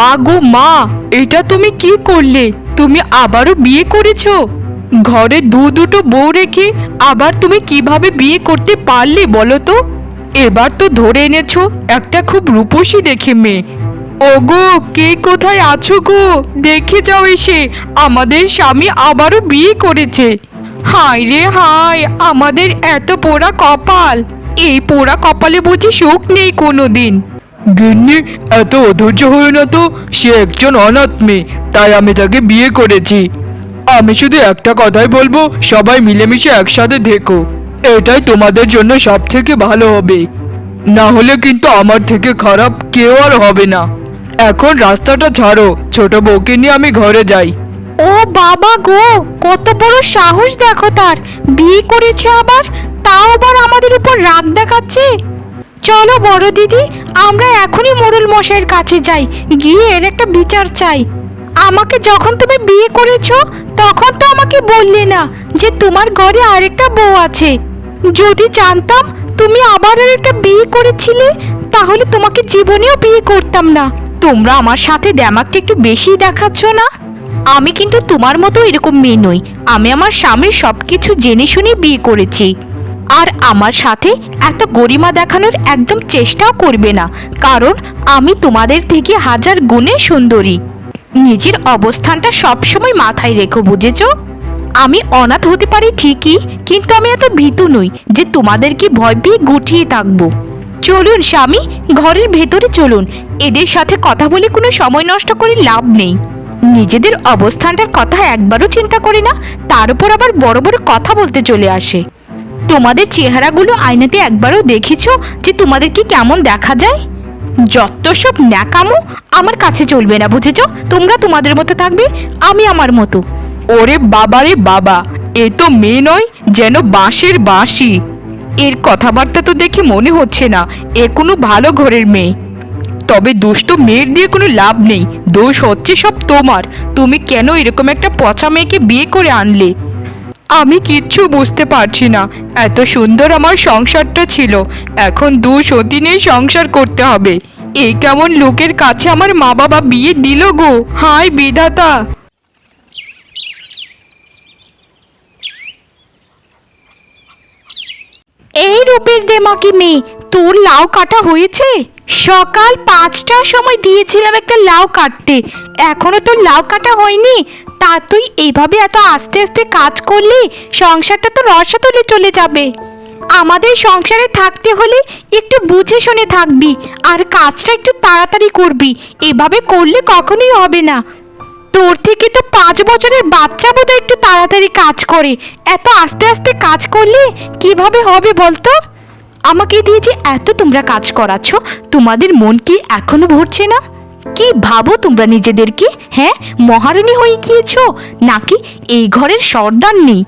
মা গো মা, এটা তুমি কি করলে? তুমি আবারও বিয়ে করেছ? ঘরে দু দুটো বউ রেখে আবার তুমি কীভাবে বিয়ে করতে পারলে বলো তো? এবার তো ধরে এনেছো, একটা খুব রূপসী দেখে মেয়ে। ওগো, কে কোথায় আছো গো? দেখে যাও এসে, আমাদের স্বামী আবারও বিয়ে করেছে। হায় রে হায়, আমাদের এত পোড়া কপাল। এই পোড়া কপালে বুঝি সুখ নেই কোনোদিন। গিন্নি, এত অধৈর্য হয়ে না তো, সে একজন অনাথ মেয়ে তাই আমি তাকে বিয়ে করেছি। আমি শুধু একটা কথাই বলব, সবাই মিলেমিশে একসাথে দেখো। এটাই তোমাদের জন্য সব থেকে ভালো হবে। না হলে কিন্তু আমার থেকে খারাপ কেউ আর হবে না। এখন রাস্তাটা ছাড়ো, ছোট বউকে নিয়ে আমি ঘরে যাই। ও বাবা গো, কত বড় সাহস দেখো তার। বিয়ে করেছে আবার, তাও আবার আমাদের উপর রাগ দেখাচ্ছে? চলো বড় দিদি, আমরা এখনই মোড়ল মশাইয়ের কাছে যাই, গিয়ে এর একটা বিচার চাই। আমাকে যখন তুমি বিয়ে করেছ, তখন তো আমাকে বললে না যে তোমার ঘরে আরেকটা বউ আছে। যদি জানতাম তুমি আবার আর একটা বিয়ে করেছিলে, তাহলে তোমাকে জীবনেও বিয়ে করতাম না। তোমরা আমার সাথে দ্যামাকটা একটু বেশি দেখাচ্ছ না? আমি কিন্তু তোমার মতো এরকম মেয়ে নই। আমি আমার স্বামীর সব কিছু জেনে শুনে বিয়ে করেছি। আর আমার সাথে এত গরিমা দেখানোর একদম চেষ্টাও করবে না। কারণ আমি তোমাদের থেকে হাজার গুণে সুন্দরী। নিজের অবস্থানটা সবসময় মাথায় রেখো, বুঝেছ? আমি অনাথ হতে পারি ঠিকই, কিন্তু আমি এত ভীতু নই যে তোমাদেরকে ভয় পেয়ে গুটিয়ে থাকব। চলুন স্বামী, ঘরের ভেতরে চলুন। এদের সাথে কথা বলে কোনো সময় নষ্ট করে লাভ নেই। নিজেদের অবস্থানটার কথা একবারও চিন্তা করে না, তার উপর আবার বড় বড় কথা বলতে চলে আসে। তোমাদের চেহারাগুলো আয়নাতে একবারও দেখেছ যে তোমাদেরকে কেমন দেখা যায়? যত সব ন্যাকামো আমার কাছে চলবে না, বুঝেছ? তোমরা তোমাদের মতো থাকবে, আমি আমার মতো। ওরে বাবারে বাবা, এ তো মেয়ে নয়, যেন বাঁশের বাঁশি। এর কথাবার্তা তো দেখে মনে হচ্ছে না, এ কোনো ভালো ঘরের মেয়ে। তবে দোষ তো মেয়ের দিয়ে কোনো লাভ নেই, দোষ হচ্ছে সব তোমার। তুমি কেন এরকম একটা পচা মেয়েকে বিয়ে করে আনলে? আমি কিচ্ছু বুঝতে পারছি না। এত সুন্দর আমার সংসারটা ছিল। এখন দু সতীনে সংসার করতে হবে। এই কেমন লোকের কাছে আমার মা বাবা বিয়ে দিল গো? হায় বিধাতা! এই রূপের মেয়ে, তোর লাউ কাটা হয়েছে? সকাল পাঁচটার সময় দিয়েছিলাম একটা লাউ কাটতে। এখনও তোর লাউ কাটা হয়নি? তা তুই এইভাবে এত আস্তে আস্তে কাজ করলি, সংসারটা তো রসাতলে চলে যাবে। আমাদের সংসারে থাকতে হলে একটু বুঝে শুনে থাকবি, আর কাজটা একটু তাড়াতাড়ি করবি। এভাবে করলে কখনোই হবে না। তোর থেকে তো পাঁচ বছরের বাচ্চা বোধহয় একটু তাড়াতাড়ি কাজ করে। এত আস্তে আস্তে কাজ করলে কীভাবে হবে বলতো? আমাকে দিয়ে যে এত তোমরা কাজ করাচ্ছ, তোমাদের মন কি এখনও ভরছে না? কি ভাবো তোমরা নিজেদেরকে? হ্যাঁ মহারানী হয়ে গিয়েছ? নাকি এই ঘরের সর্দার নেই?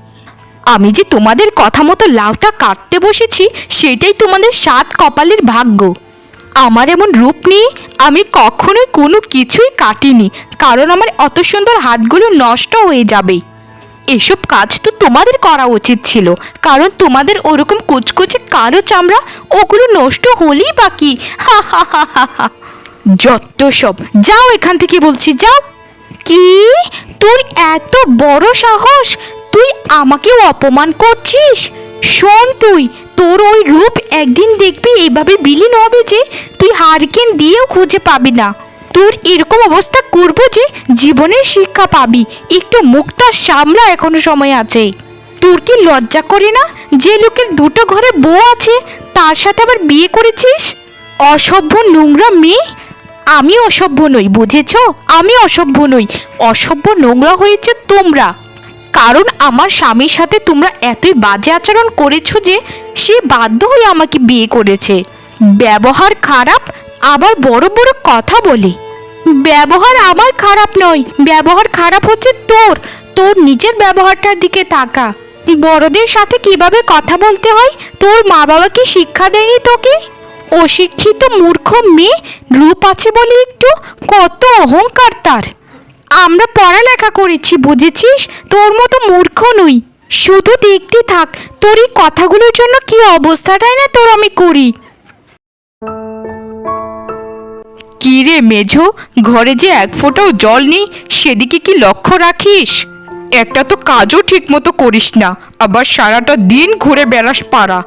আমি যে তোমাদের কথা মতো লাউটা কাটতে বসেছি, সেটাই তোমাদের সাত কপালের ভাগ্য। আমার এমন রূপ নিয়ে আমি কখনোই কোনো কিছুই কাটিনি, কারণ আমার অত সুন্দর হাতগুলো নষ্ট হয়ে যাবে। এসব কাজ তো তোমাদের করা উচিত ছিল, কারণ তোমাদের ওরকম কুচকুচে কালো চামড়া ওগুলো নষ্ট হলেই বাকি। হা হা হা হা হা। যত সব। যাও এখান থেকে বলছি, যাও। কি? তোর এত বড় সাহস? তুই আমাকেও অপমান করছিস? শোন তুই, তোর ওই রূপ একদিন দেখবি এইভাবে বিলীন হবে যে, তুই হারকেন দিয়েও খুঁজে পাবি না। তোর এরকম অবস্থা করব যে জীবনের শিক্ষা পাবি। একটু মুখটা সামলা এখনও সময় আছে। তোর কি লজ্জা করে না যে লোকের দুটো ঘরে বউ আছে, তার সাথে আবার বিয়ে করেছিস? অসভ্য নোংরা মেয়ে। আমি অসভ্য নই, বুঝেছ? আমি অসভ্য নই। অসভ্য নোংরা হয়েছে তোমরা। কারণ আমার স্বামীর সাথে তোমরা এতই বাজে আচরণ করেছ যে সে বাধ্য হয়ে আমাকে বিয়ে করেছে। ব্যবহার খারাপ, আবার বড় বড় কথা বলে। ব্যবহার আমার খারাপ নয়, ব্যবহার খারাপ হচ্ছে তোর। তোর নিজের ব্যবহারটার দিকে তাকা। বড়দের সাথে কীভাবে কথা বলতে হয়? তোর মা বাবা কি শিক্ষা দেয়নি তোকে? অশিক্ষিত মূর্খ মেয়ে রূপ আছে বলে একটু কত অহংকার তার। আমরা পড়ালেখা করেছি, বুঝেছিস? তোর মতো মূর্খ নই। শুধু দেখতে থাক, তোর এই কথাগুলোর জন্য কি অবস্থাটাই না তোর আমি করি। কি রে মেঝো, ঘরে যে এক ফোঁটাও জল নেই, সেদিকে কি লক্ষ্য রাখিস? একটা তো কাজও ঠিক মতো করিস না, আবার সারাটা দিন ঘুরে বেড়াস পাড়া।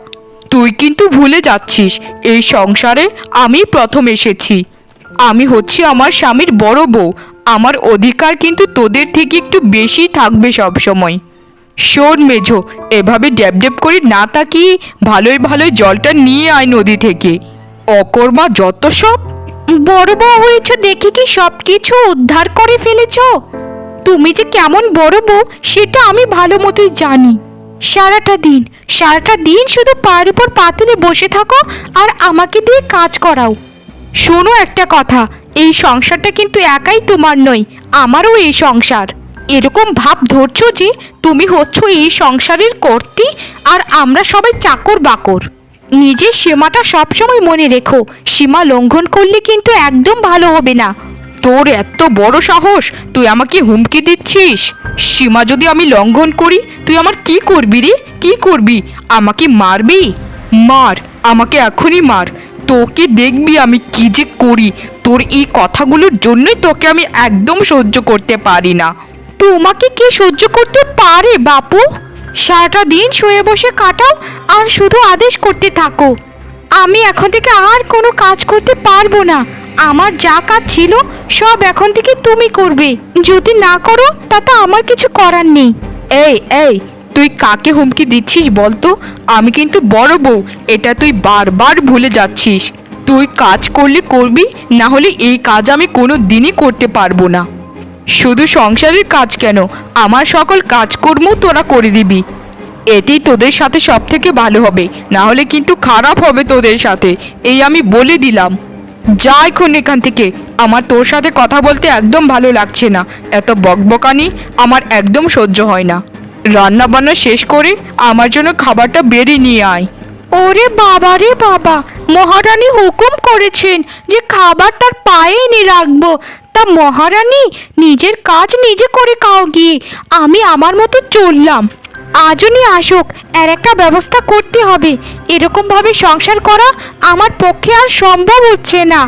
তুই কিন্তু ভুলে যাচ্ছিস, এই সংসারে আমি প্রথম এসেছি। আমি হচ্ছি আমার স্বামীর বড় বউ, আমার অধিকার কিন্তু তোদের থেকে একটু বেশি থাকবে সব সময় শোন মেঝো, এভাবে ড্যাব ড্যাব করে না তাকিয়ে ভালোই ভালোই জলটা নিয়ে আয় নদী থেকে। অকর্মা, যত সব। বড় বউ হয়েছ দেখে কি সব কিছু উদ্ধার করে ফেলেছ? তুমি যে কেমন বড় বউ, সেটা আমি ভালো মতোই জানি। সারাটা দিন সারাটা দিন শুধু পায়ের উপর পা তুলে বসে থাকো আর আমাকে দিয়ে কাজ করাও। শোনো একটা কথা, এই সংসারটা কিন্তু একাই তোমার নয়, আমারও এই সংসার। এরকম ভাব ধরছো যে তুমি হচ্ছ এই সংসারের কর্তি আর আমরা সবাই চাকর বাকর। নিজের সীমাটা সবসময় মনে রেখো, সীমা লঙ্ঘন করলে কিন্তু একদম ভালো হবে না। তোর এত বড় সাহস? তুই আমাকে হুমকি দিচ্ছিস? সীমা যদি আমি লঙ্ঘন করি, তুই আমার কি করবি রে? কি করবি? আমাকে মারবি? মার, আমাকে এখনই মার। তোকে দেখবি আমি কি যে করি। তোর এই কথাগুলোর জন্যই তোকে আমি একদম সহ্য করতে পারি না। তোমাকে কে সহ্য করতে পারে, বাপু? সারাটা দিন শুয়ে বসে কাটাও আর শুধু আদেশ করতে থাকো। আমি এখন থেকে আর কোনো কাজ করতে পারব না। আমার যা কাজ ছিল, সব এখন থেকে তুমি করবে। যদি না করো, তাতে আমার কিছু করার নেই। এই এই, তুই কাকে হুমকি দিচ্ছিস বলতো? আমি কিন্তু বড় বউ, এটা তুই বারবার ভুলে যাচ্ছিস। তুই কাজ করলে করবি, না হলে এই কাজ আমি কোনো দিনই করতে পারব না। শুধু সংসারের কাজ কেন? আমার সকল কাজকর্ম তোরা করে দিবি। এটি তোদের সাথে সব থেকে ভালো হবে, না হলে কিন্তু খারাপ হবে তোদের সাথে, এই আমি বলে দিলাম। যা এখন এখান থেকে আমার তোর সাথে কথা বলতে একদম ভালো লাগছে না। এত বকবকানি আমার একদম সহ্য হয় না। রান্না বান্না শেষ করে আমার জন্য খাবারটা বেরিয়ে নিয়ে আয়। ওরে বাবা রে বাবা, মহারানী হুকুম করেছেন যে খাবার তার পায়ে এনে রাখব। তা মহারানী, নিজের কাজ নিজে করে খাও গিয়ে, আমি আমার মতো চললাম। আজনই আসুক এর একটা ব্যবস্থা করতে হবে। এরকমভাবে সংসার করা আমার পক্ষে আর সম্ভব হচ্ছে না।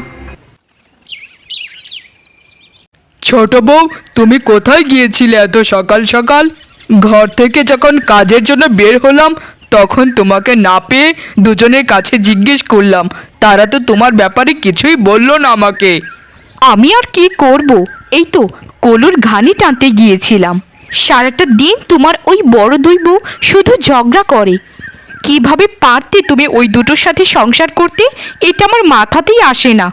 ছোট বউ তুমি কোথায় গিয়েছিলে এত সকাল সকাল? ঘর থেকে যখন কাজের জন্য বের হলাম তখন তোমাকে না পেয়ে দুজনের কাছে জিজ্ঞেস করলাম। তারা তো তোমার ব্যাপারে কিছুই বলল না আমাকে। আমি আর কি করব? এই তো কলুর ঘানি টানতে গিয়েছিলাম। সারাটা দিন তোমার ওই বড় দুই বউ শুধু ঝগড়া করে। কীভাবে পারতে তুমি ওই দুটোর সাথে সংসার করতে, এটা আমার মাথাতেই আসে না।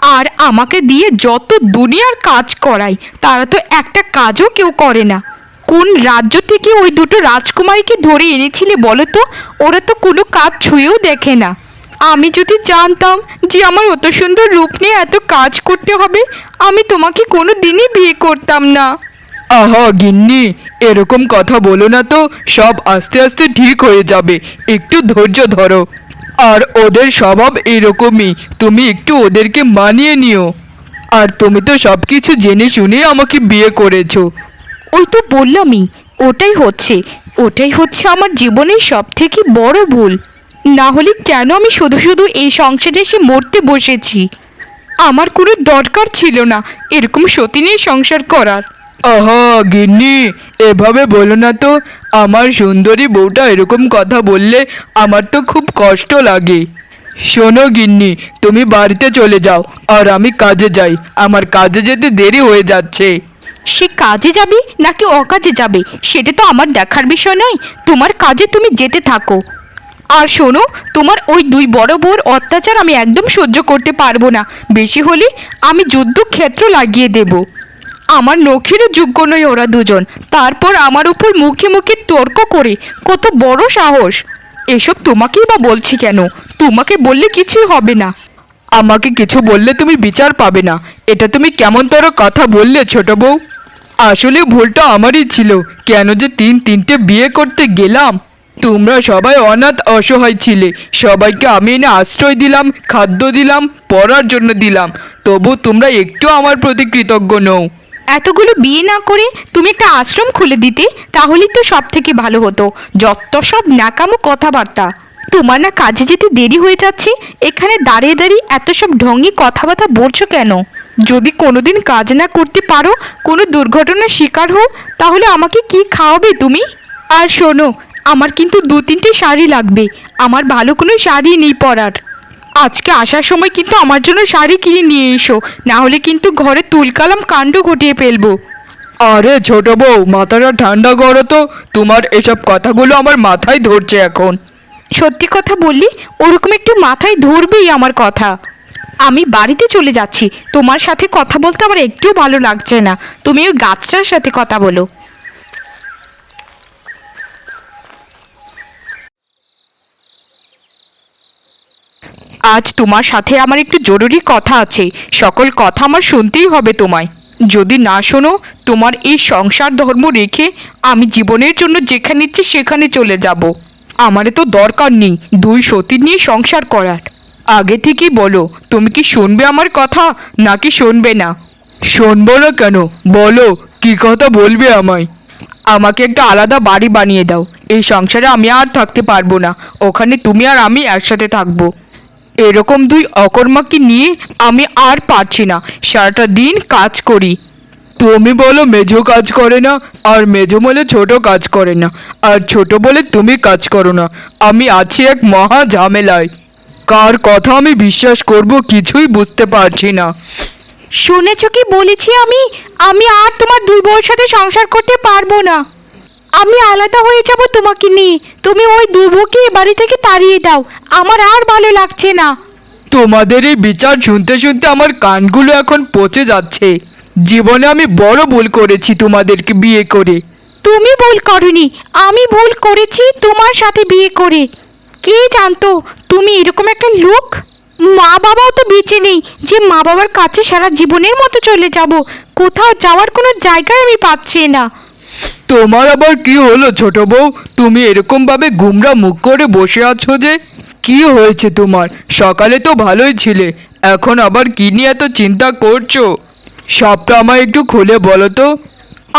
আর আমাকে দিয়ে যত দুনিয়ার কাজ করায়, তারা তো একটা কাজও কেউ করে না। কোন রাজ্য থেকে ওই দুটো রাজকুমারীকে ধরে এনেছিলে বলো তো? ওরা তো কোনো কাজ ছুঁয়েও দেখে না। আমি যদি জানতাম যে আমার অত সুন্দর রূপ নিয়ে এত কাজ করতে হবে, আমি তোমাকে কোনো দিনই বিয়ে করতাম না। আহা গিন্নি, এরকম কথা বলো না তো, সব আস্তে আস্তে ঠিক হয়ে যাবে, একটু ধৈর্য ধরো। আর ওদের স্বভাব এরকমই, তুমি একটু ওদেরকে মানিয়ে নিও। আর তুমি তো সব কিছু জেনে শুনে আমাকে বিয়ে করেছ। ওই তো বললামই, ওটাই হচ্ছে ওটাই হচ্ছে আমার জীবনের সব থেকে বড় ভুল। না হলে কেন আমি শুধু শুধু এই সংসারে এসে মরতে বসেছি? আমার কোনো দরকার ছিল না, এরকম সতী নিয়ে সংসার করার। আহা, গিন্নি, এভাবে বলো না তো, আমার সুন্দরী বউটা এরকম কথা বললে আমার তো খুব কষ্ট লাগে। শোনো গিন্নি, তুমি বাড়িতে চলে যাও, আর আমি কাজে যাই, আমার কাজে যেতে দেরি হয়ে যাচ্ছে। সে কাজে যাবে নাকি অকাজে যাবে, সেটা তো আমার দেখার বিষয় নয়, তোমার কাজে তুমি যেতে থাকো। আর শোনো, তোমার ওই দুই বড় বউর অত্যাচার আমি একদম সহ্য করতে পারব না, বেশি হলে আমি যুদ্ধক্ষেত্র লাগিয়ে দেব। আমার নখেরও যোগ্য নয় ওরা দুজন। তারপর আমার উপর মুখে মুখে তর্ক করে কত বড় সাহস। এসব তোমাকেই বা বলছি কেন? তোমাকে বললে কিছুই হবে না। আমাকে কিছু বললে তুমি বিচার পাবে না। এটা তুমি কেমন তর কথা বললে ছোট বউ? আসলে ভুলটা আমারই ছিল। কেন যে তিন তিনটে বিয়ে করতে গেলাম? তোমরা সবাই অনাথ অসহায় ছিলে। সবাইকে আমি এনে আশ্রয় দিলাম, খাদ্য দিলাম, পড়ার জন্য দিলাম। তবু তোমরা একটু আমার প্রতি কৃতজ্ঞ নও। এতগুলো বিয়ে না করে তুমি একটা আশ্রম খুলে দিতে, তাহলেই তো সব থেকে ভালো হতো। যত সব ন্যাকামো কথাবার্তা। তোমার না কাজে যেতে দেরি হয়ে যাচ্ছে, এখানে দাঁড়িয়ে দাঁড়িয়ে এত সব ঢঙ্গি কথাবার্তা বলছো কেন? যদি কোনোদিন কাজ না করতে পারো, কোনো দুর্ঘটনার শিকার হও, তাহলে আমাকে কি খাওয়াবে তুমি? আর শোনো, আমার কিন্তু দু তিনটে শাড়ি লাগবে, আমার ভালো কোনো শাড়ি নেই পরার। আজকে আসার সময় কিন্তু আমার জন্য শাড়ি কিনে নিয়ে এসো। না হলে কিন্তু ঘরে তুলকালাম কাণ্ড ঘটিয়ে ফেলব। আরে ছোট বউ মাথাটা ঠান্ডা করো তো। তোমার এসব কথাগুলো আমার মাথায় ধরছে এখন। সত্যি কথা বললি ওরকম একটু মাথায় ধরবেই আমার কথা। আমি বাড়িতে চলে যাচ্ছি তোমার সাথে কথা বলতে আমার একটু ভালো লাগছে না। তুমি ওই গাছটার সাথে কথা বলো। আজ তোমার সাথে আমার একটু জরুরি কথা আছে। সকল কথা আমার শুনতেই হবে তোমায়। যদি না শোনো, তোমার এই সংসার ধর্ম রেখে আমি জীবনের জন্য যেখানে ইচ্ছে সেখানে চলে যাব। আমারে তো দরকার নেই দুই সতী নিয়ে সংসার করার। আগে থেকেই বলো, তুমি কি শুনবে আমার কথা, নাকি শুনবে না? শুনব না কেন? বলো, কি কথা বলবে আমায়? আমাকে একটা আলাদা বাড়ি বানিয়ে দাও। এই সংসারে আমি আর থাকতে পারব না। ওখানে তুমি আর আমি একসাথে থাকব। এরকম দুই অকর্মাকে নিয়ে আমি আর পারছি না। সারাটা দিন কাজ করি। তুমি বলো মেজো কাজ করে না, আর মেজো বলে ছোট কাজ করে না, আর ছোট বলে তুমি কাজ করো না। আমি আছি এক মহা ঝামেলায়। কার কথা আমি বিশ্বাস করব কিছুই বুঝতে পারছি না। শুনেছো কি বলেছি আমি? আমি আর তোমার দুই বউয়ের সাথে সংসার করতে পারব না। আমি আলাদা হয়ে যাব তোমাকে নিয়ে। তুমি ওই দুই বউকে বাড়ি থেকে তাড়িয়ে দাও। আমার আর ভালো লাগছে না। তোমাদের এই বিচার শুনতে শুনতে আমার কানগুলো এখন পচে যাচ্ছে। জীবনে আমি বড় ভুল করেছি তোমাদেরকে বিয়ে করে। তুমি ভুল করনি। আমি ভুল করেছি তোমার সাথে বিয়ে করে। কে জানতো তুমি এরকম একটা লোক? মা বাবাও তো বেঁচে নেই। যে মা বাবার কাছে সারা জীবনের মতো চলে যাব কোথাও যাওয়ার কোনো জায়গায় আমি পাচ্ছি না। তোমার আবার কি হলো ছোট বউ? তুমি এরকম ভাবে গুমরা মুখ করে বসে আছো যে? কি হয়েছে তোমার? সকালে তো ভালোই ছিলে, এখন আবার কি নিয়ে এত চিন্তা করছ? সবটা আমায় একটু খুলে বলো তো।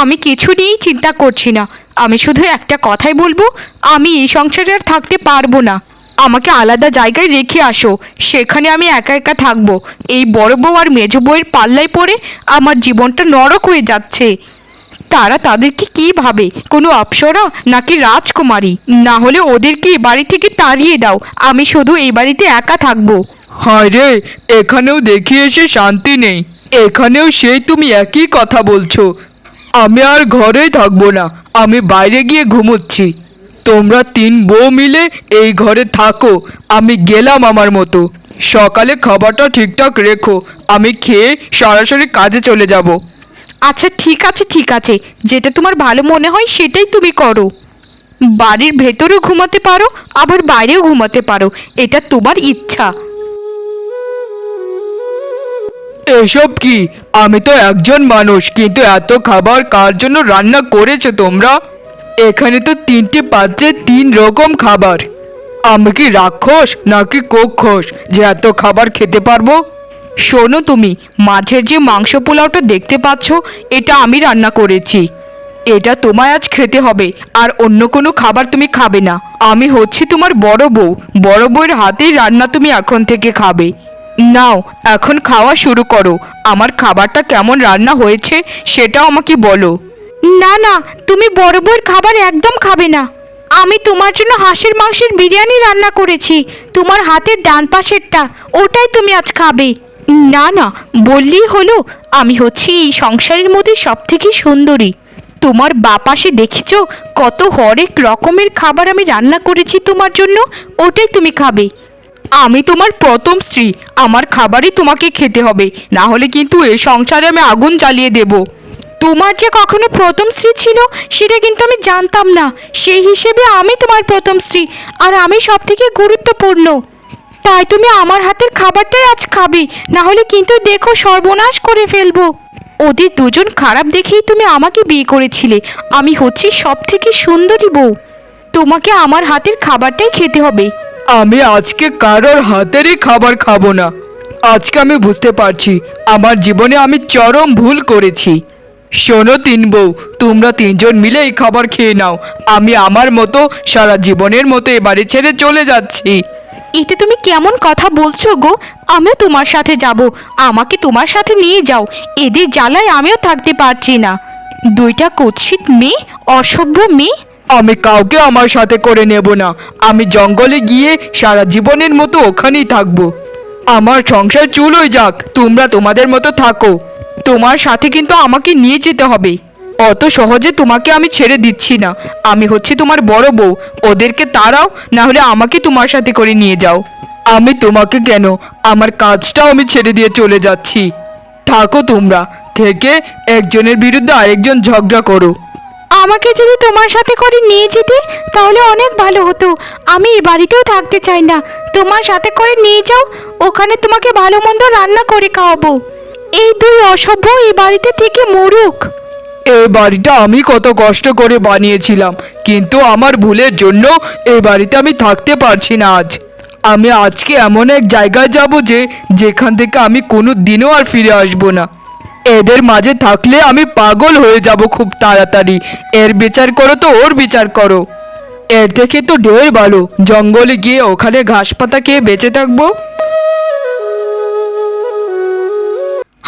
আমি কিছু নিয়েই চিন্তা করছি না। আমি শুধু একটা কথাই বলব, আমি এই সংসারে আর থাকতে পারব না। আমাকে আলাদা জায়গায় রেখে আসো, সেখানে আমি একা একা থাকব। এই বড় বউ আর মেজ বউয়ের পাল্লায় পড়ে আমার জীবনটা নরক হয়ে যাচ্ছে। তারা তাদেরকে কি ভাবে? কোনো অপ্সরা নাকি রাজকুমারী? না হলে ওদেরকে বাড়ি থেকে তাড়িয়ে দাও। আমি শুধু এই বাড়িতে একা থাকব। হায় রে, এখানেও দেখি এসে শান্তি নেই। এখানেও সেই তুমি একই কথা বলছো। আমি আর ঘরেই থাকব না। আমি বাইরে গিয়ে ঘুমোচ্ছি। তোমরা তিন বউ মিলে এই ঘরে থাকো। আমি গেলাম আমার মতো। সকালে খাবারটা ঠিকঠাক রেখো। আমি খেয়ে সরাসরি কাজে চলে যাব। আচ্ছা ঠিক আছে ঠিক আছে। যেটা তোমার ভালো মনে হয় সেটাই তুমি করো। বাড়ির ভেতরেও ঘুমাতে পারো, আবার বাইরেও ঘুমাতে পারো। এটা তোমার ইচ্ছা। এসব কি? আমি তো একজন মানুষ, কিন্তু এত খাবার কার জন্য রান্না করেছ তোমরা? এখানে তো তিনটে পাত্রে তিন রকম খাবার। আমি কি রাক্ষস নাকি কক্ষস যে এত খাবার খেতে পারব? শোনো তুমি, মাছের যে মাংস পোলাওটা দেখতে পাচ্ছ, এটা আমি রান্না করেছি। এটা তোমায় আজ খেতে হবে, আর অন্য কোনো খাবার তুমি খাবে না। আমি হচ্ছি তোমার বড় বউ, বড় বউয়ের হাতেই রান্না তুমি এখন থেকে খাবে। নাও, এখন খাওয়া শুরু করো। আমার খাবারটা কেমন রান্না হয়েছে, সেটাও আমাকে বলো। না না, তুমি বড় বউয়ের খাবার একদম খাবে না। আমি তোমার জন্য হাঁসের মাংসের বিরিয়ানি রান্না করেছি। তোমার হাতের ডান পাশেরটা, ওটাই তুমি আজ খাবে। না না, বললেই হলো, আমি হচ্ছি এই সংসারের মধ্যে সব থেকে সুন্দরী। তোমার বাপাশে দেখেছ, কত হরেক রকমের খাবার আমি রান্না করেছি তোমার জন্য, ওটাই তুমি খাবে। আমি তোমার প্রথম স্ত্রী, আমার খাবারই তোমাকে খেতে হবে, না হলে কিন্তু এই সংসারে আমি আগুন জ্বালিয়ে দেবো। তোমার যে কখনো প্রথম স্ত্রী ছিল, সেটা কিন্তু আমি জানতাম না। সেই হিসেবে আমি তোমার প্রথম স্ত্রী, আর আমি সব থেকে গুরুত্বপূর্ণ। তাই তুমি আমার হাতের খাবারটাই আজ খাবে না হলে কিন্তু দেখো সর্বনাশ করে ফেলব। ওদের দুজন খারাপ দেখেই তুমি আমাকে বিয়ে করেছিলে, আমি হচ্ছি সব থেকে সুন্দরী বউ। তোমাকে আমার হাতের খাবারটাই খেতে হবে। আমি আজকে কারোর হাতেরই খাবার খাব না। আজকে আমি বুঝতে পারছি, আমার জীবনে আমি চরম ভুল করেছি। শোনো তিন বউ, তোমরা তিনজন মিলে এই খাবার খেয়ে নাও। আমি আমার মতো সারা জীবনের মতো এ বাড়ি ছেড়ে চলে যাচ্ছি। এটা তুমি কেমন কথা বলছো গো? আমিও তোমার সাথে যাব। আমাকে তোমার সাথে নিয়ে যাও। এদের জ্বালায় আমিও থাকতে পারছি না। দুইটা কুৎসিত মেয়ে, অসভ্য মেয়ে। আমি কাউকে আমার সাথে করে নেব না। আমি জঙ্গলে গিয়ে সারা জীবনের মতো ওখানেই থাকব। আমার সংসার চুলোই যাক। তোমরা তোমাদের মতো থাকো। তোমার সাথে কিন্তু আমাকে নিয়ে যেতে হবে। অত সহজে তোমাকে আমি ছেড়ে দিচ্ছি না। আমি হচ্ছে তোমার বড় বউ। ওদেরকে তাড়াও, না হলে আমাকে তোমার সাথে করে নিয়ে যাও। আমি তোমাকে কেন? আমার কাজটাও আমি ছেড়ে দিয়ে চলে যাচ্ছি। থাকো তোমরা। থেকে একজনের বিরুদ্ধে আরেকজন ঝগড়া করো। আমাকে যদি তোমার সাথে করে নিয়ে যেতে, তাহলে অনেক ভালো হতো। আমি এ বাড়িতেও থাকতে চাই না। তোমার সাথে করে নিয়ে যাও, ওখানে তোমাকে ভালো মন্দ রান্না করে খাওয়াবো। এই দুই অসভ্য এই বাড়িতে থেকে মরুক। এই বাড়িটা আমি কত কষ্ট করে বানিয়েছিলাম, কিন্তু আমার ভুলের জন্য এই বাড়িতে আমি থাকতে পারছি না আজ। আমি আজকে এমন এক জায়গায় যাব যে, যেখান থেকে আমি কোনো দিনও আর ফিরে আসব না। এদের মাঝে থাকলে আমি পাগল হয়ে যাব খুব তাড়াতাড়ি। এর বিচার করো তো, ওর বিচার করো। এর থেকে তো ঢের ভালো। জঙ্গলে গিয়ে ওখানে ঘাস পাতা খেয়ে বেঁচে থাকব?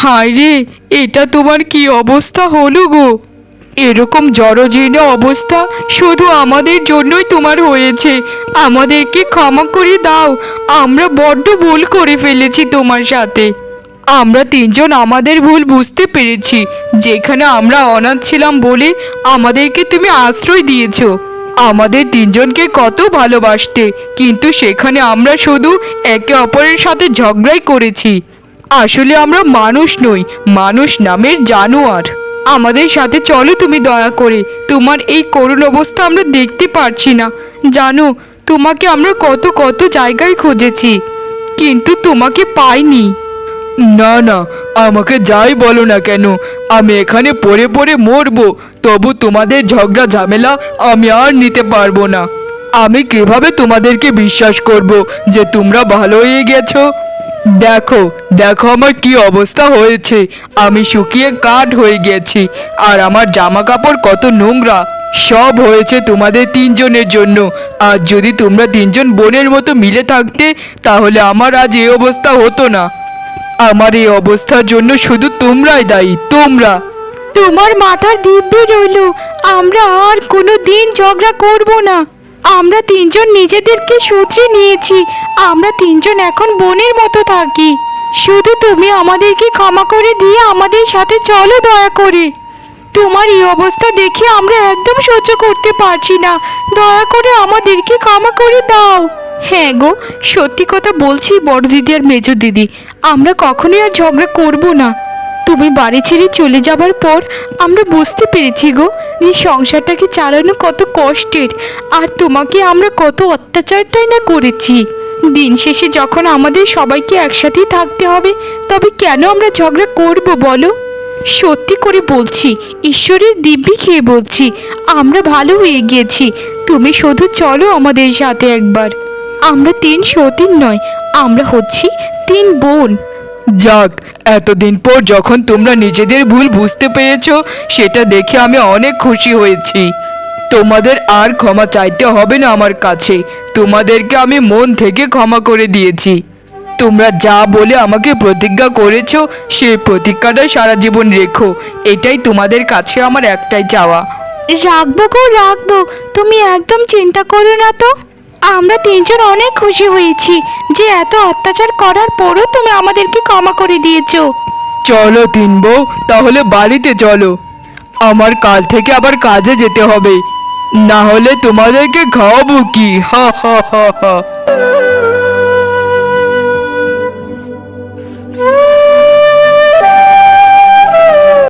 হায় রে, এটা তোমার কি অবস্থা হলো গো? এরকম জড়জীর্ণ অবস্থা শুধু আমাদের জন্যই তোমার হয়েছে। আমাদেরকে ক্ষমা করে দাও, আমরা বড্ড ভুল করে ফেলেছি তোমার সাথে। আমরা তিনজন আমাদের ভুল বুঝতে পেরেছি, যেখানে আমরা অনাথ ছিলাম বলে আমাদেরকে তুমি আশ্রয় দিয়েছ। আমাদের তিনজনকে কত ভালোবাসতে, কিন্তু সেখানে আমরা শুধু একে অপরের সাথে ঝগড়াই করেছি। আসলে আমরা মানুষ নই, মানুষ নামের জানোয়ার। আমাদের সাথে চলো তুমি দয়া করে, তোমার এই করুণ অবস্থা আমরা দেখতে পারছি না। জানো, তোমাকে আমরা কত কত জায়গায় খুঁজেছি, কিন্তু তোমাকে পাইনি। না না, আমাকে যাই বলো না কেন, আমি এখানে পড়ে পড়ে মরবো, তবু তোমাদের ঝগড়া, ঝামেলা আমি আর নিতে পারব না। আমি কীভাবে তোমাদেরকে বিশ্বাস করব যে তোমরা ভালো হয়ে গেছো? দেখো দেখো আমার কি অবস্থা হয়েছে। আমি শুকিয়ে কাঠ হয়ে গেছি, আর আমার জামা কাপড় কত নোংরা। সব হয়েছে তোমাদের তিনজনের জন্য। আর যদি তোমরা তিনজন বোনের মতো মিলে থাকতে, তাহলে আমার আজ এই অবস্থা হতো না। আমার এই অবস্থার জন্য শুধু তোমরাই দায়ী, তোমরা। তোমার মাথার দিব্যি রইল। আমরা আর কোনো দিন ঝগড়া করব না। আমরা তিনজন নিজেদেরকে সূত্রে নিয়েছি। আমরা তিনজন এখন বোনের মতো থাকি। শুধু তুমি আমাদেরকে ক্ষমা করে দিয়ে আমাদের সাথে চলো দয়া করে। তোমার এই অবস্থা দেখে আমরা একদম সহ্য করতে পারছি না। দয়া করে আমাদেরকে ক্ষমা করে দাও। হ্যাঁ গো, সত্যি কথা বলছি বড় দিদি আর মেজো দিদি আমরা কখনোই আর ঝগড়া করব না। তুমি বাড়ি ছেড়ে চলে যাবার পর আমরা বুঝতে পেরেছি গো যে সংসারটাকে চালানো কত কষ্টের। আর তোমাকে আমরা কত অত্যাচারটাই না করেছি। দিন শেষে যখন আমাদের সবাইকে একসাথেই থাকতে হবে, তবে কেন আমরা ঝগড়া করব বলো? সত্যি করে বলছি, ঈশ্বরের দিব্যি খেয়ে বলছি, আমরা ভালো হয়ে গিয়েছি। তুমি শুধু চলো আমাদের সাথে একবার। আমরা তিন সতীন নয়, আমরা হচ্ছি তিন বোন। যাক, এতদিন পর যখন তোমরা নিজেদের ভুল বুঝতে পেরেছ, সেটা দেখে আমি অনেক খুশি হয়েছি। তোমাদের আর ক্ষমা চাইতে হবে না আমার কাছে। তোমাদেরকে আমি মন থেকে ক্ষমা করে দিয়েছি। তোমরা যা বলে আমাকে প্রতিজ্ঞা করেছ, সেই প্রতিজ্ঞাটা সারা জীবন রেখো। এটাই তোমাদের কাছে আমার একটাই চাওয়া। রাখব গো, রাখব। তুমি একদম চিন্তা করো না তো। আমরা তিনজন অনেক খুশি হয়েছি যে এত অত্যাচার করার পরও তুমি আমাদেরকে ক্ষমা করে দিয়েছ। চলো তিন বউ, তাহলে বাড়িতে চলো। আমার কাল থেকে আবার কাজে যেতে হবে। না হলে তোমাদেরকে খাওয়াবো কি? হা হা হা হা।